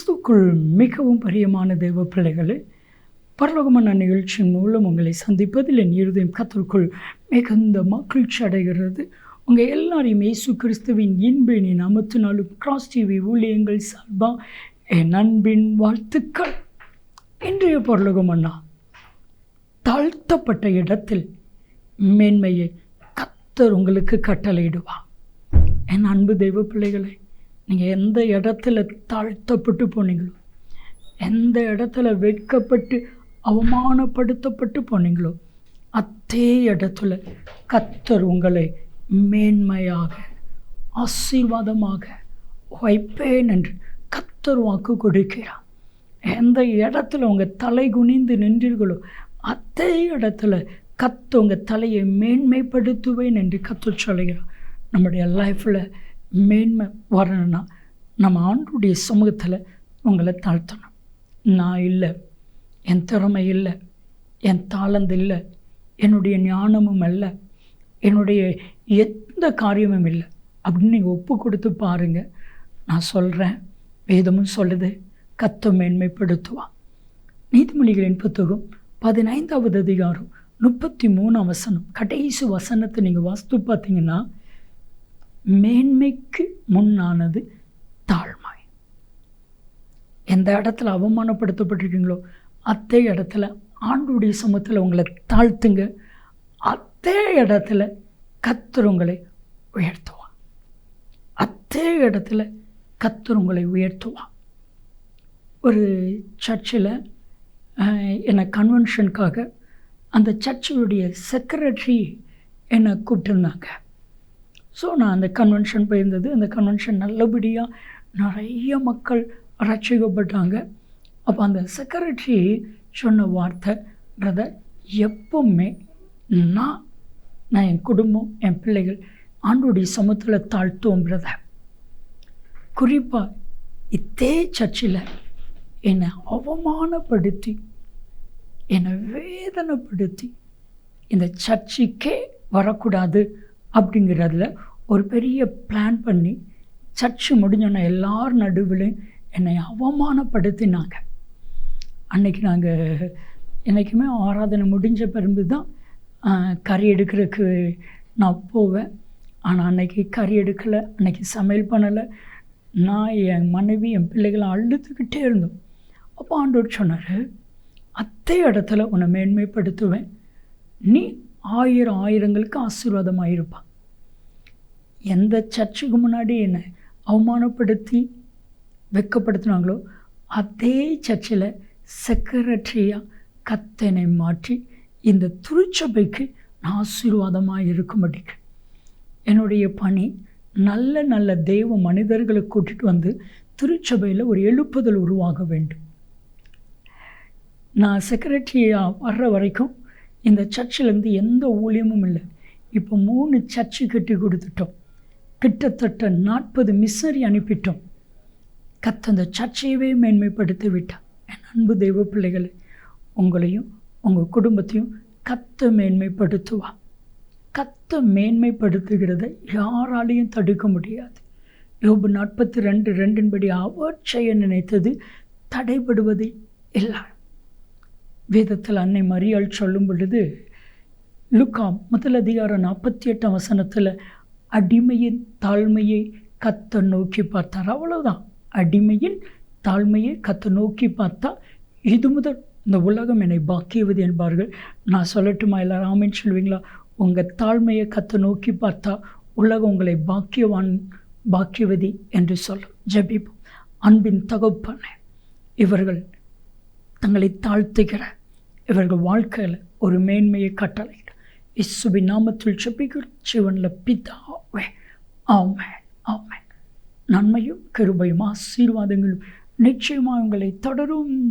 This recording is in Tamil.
கிறிஸ்துக்குள் மிகவும் பிரியமான தெய்வ பிள்ளைகளே பரலோகமான நிகழ்ச்சியின் மூலம் உங்களை சந்திப்பதில் என் இருதயம் கத்திற்குள் மிகுந்த மகிழ்ச்சி அடைகிறது. உங்கள் எல்லாரையும் இயேசு கிறிஸ்துவின் இன்பினி நாமத்தினாலும் கிராஸ் டிவி ஊழியங்கள் சார்பாக என் அன்பின் வாழ்த்துக்கள். இன்றைய பரலோகம் அண்ணா தாழ்த்தப்பட்ட இடத்தில் மேன்மையை கத்தர் உங்களுக்கு கட்டளையிடுவார். என் அன்பு தெய்வ பிள்ளைகளை நீங்கள் எந்த இடத்துல தாழ்த்தப்பட்டு போனீங்களோ எந்த இடத்துல வெட்கப்பட்டு அவமானப்படுத்தப்பட்டு போனீங்களோ அதே இடத்துல கத்தர் உங்களை மேன்மையாக ஆசீர்வாதமாக வைப்பேன் என்று கத்தர் வாக்கு கொடுக்கிறார். எந்த இடத்துல உங்கள் தலை குனிந்து நின்றீர்களோ அதே இடத்துல கத்து உங்கள் தலையை மேன்மைப்படுத்துவேன் என்று கத்து சொல்கிறார் நம்முடைய லைஃப்பில் மேன்மை வரணும்னா நம்ம ஆண்டுடைய சமூகத்தில் உங்களை தாழ்த்தணும். நான் இல்லை என் திறமை இல்லை என் தாளந்து இல்லை என்னுடைய ஞானமும் அல்ல என்னுடைய எந்த காரியமும் இல்லை அப்படின்னு நீங்கள் ஒப்பு கொடுத்து பாருங்கள் நான் சொல்கிறேன் வேதமும் சொல்லுது கத்த மேன்மைப்படுத்துவான் நீதிமொழிகளின் புத்தகம் பதினைந்தாவது அதிகாரம் முப்பத்தி மூணாம் வசனம் கடைசி வசனத்தை நீங்கள் வாஸ்து பார்த்தீங்கன்னா மேன்மைக்கு முன்னானது தாழ்மை. எந்த இடத்துல அவமானப்படுத்தப்பட்டிருக்கீங்களோ அதே இடத்துல ஆண்டுடைய சமூகத்தில் உங்களை தாழ்த்துங்க. அதே இடத்துல கத்தர் உங்களை உயர்த்துவான் அதே இடத்துல கத்தர் உங்களை உயர்த்துவான் ஒரு சர்ச்சில் என்னை கன்வென்ஷனுக்காக அந்த சர்ச்சினுடைய செக்ரட்டரி என்னை கூப்பிட்டுருந்தாங்க. ஸோ நான் அந்த கன்வென்ஷன் போயிருந்தது. அந்த கன்வென்ஷன் நல்லபடியாக நிறைய மக்கள் ரட்சிக்கப்பட்டாங்க அப்போ அந்த செக்ரட்டரி சொன்ன வார்த்தை பிரதர் எப்பவுமே நான் நான் என் குடும்பம் என் பிள்ளைகள் ஆண்டோடைய சமூகத்தில் தாழ்த்துவோம் பிரதர் குறிப்பாக இதே சர்ச்சில் என்னை அவமானப்படுத்தி என்னை வேதனைப்படுத்தி இந்த சர்ச்சுக்கே வரக்கூடாது அப்படிங்கிறதுல ஒரு பெரிய பிளான் பண்ணி சர்ச்சு முடிஞ்சோன்னே எல்லார் நடுவிலையும் என்னை அவமானப்படுத்தினாங்க. அன்றைக்கி நாங்கள் என்றைக்குமே ஆராதனை முடிஞ்ச பிறகு தான் கறி எடுக்கிறதுக்கு நான் போவேன். ஆனால் அன்னைக்கு கறி எடுக்கலை அன்னைக்கு சமையல் பண்ணலை. நான் என் மனைவி என் பிள்ளைகளை அழுத்துக்கிட்டே இருந்தோம். அப்போ ஆண்டோர் சொன்னார் அதே இடத்துல உன்னை மேன்மைப்படுத்துவேன். நீ ஆயிரம் ஆயிரங்களுக்கு ஆசீர்வாதமாக இருப்பான் எந்த சர்ச்சுக்கு முன்னாடி என்னை அவமானப்படுத்தி வெக்கப்படுத்தினாங்களோ அதே சர்ச்சில் செக்ரட்டரியாக கத்தனை மாற்றி இந்த திருச்சபைக்கு நான் ஆசீர்வாதமாக இருக்கும்படிக்கு என்னுடைய பணி நல்ல நல்ல தெய்வ மனிதர்களை கூட்டிகிட்டு வந்து திருச்சபையில் ஒரு எழுப்புதல் உருவாக வேண்டும். நான் செக்ரட்டரியாக வர்ற வரைக்கும் இந்த சர்ச்சிலேருந்து எந்த ஊழியமும் இல்லை. இப்போ மூணு சர்ச்சு கட்டி கொடுத்துட்டோம். கிட்டத்தட்ட நாற்பது மிஸ்ஸரி அனுப்பிட்டோம். கத்த அந்த சர்ச்சையவே மேன்மைப்படுத்தி விட்டான் என் அன்பு தெய்வ பிள்ளைகளை உங்களையும் உங்கள் குடும்பத்தையும் கத்த மேன்மைப்படுத்துவா. கத்த மேன்மைப்படுத்துகிறத யாராலையும் தடுக்க முடியாது. யோபு நாற்பத்தி ரெண்டு ரெண்டின்படி அவர் செய்ய நினைத்தது தடைபடுவது இல்லை. வேதத்தில் அன்னை மரியாள் சொல்லும் பொழுது லுக்காம் முதல் அதிகாரம் நாற்பத்தி எட்டாம் வசனத்தில் அடிமையின் தாழ்மையை கத்த நோக்கி பார்த்தார். அவ்வளோதான் அடிமையின் தாழ்மையை கத்த நோக்கி பார்த்தா இது முதல் இந்த உலகம் என்னை பாக்கியவது என்பார்கள். நான் சொல்லட்டுமா எல்லாரும்? ஆமின்னு சொல்லுவீங்களா உங்கள் தாழ்மையை கத்த நோக்கி பார்த்தா உலகம் உங்களை பாக்கியவான் பாக்கியவதி என்று சொல்லும் ஜபிபு அன்பின் தகப்பான இவர்கள் தங்களை தாழ்த்துகிற இவர்கள் வாழ்க்கையில் ஒரு மேன்மையை கட்டளை இசுபி நாமத்தில் செப்பிக்கிற சிவனில் பிதாவே ஆமேன் ஆமேன். நன்மையும் கருபையும் ஆசீர்வாதங்களும் நிச்சயமாக உங்களை தொடரும்.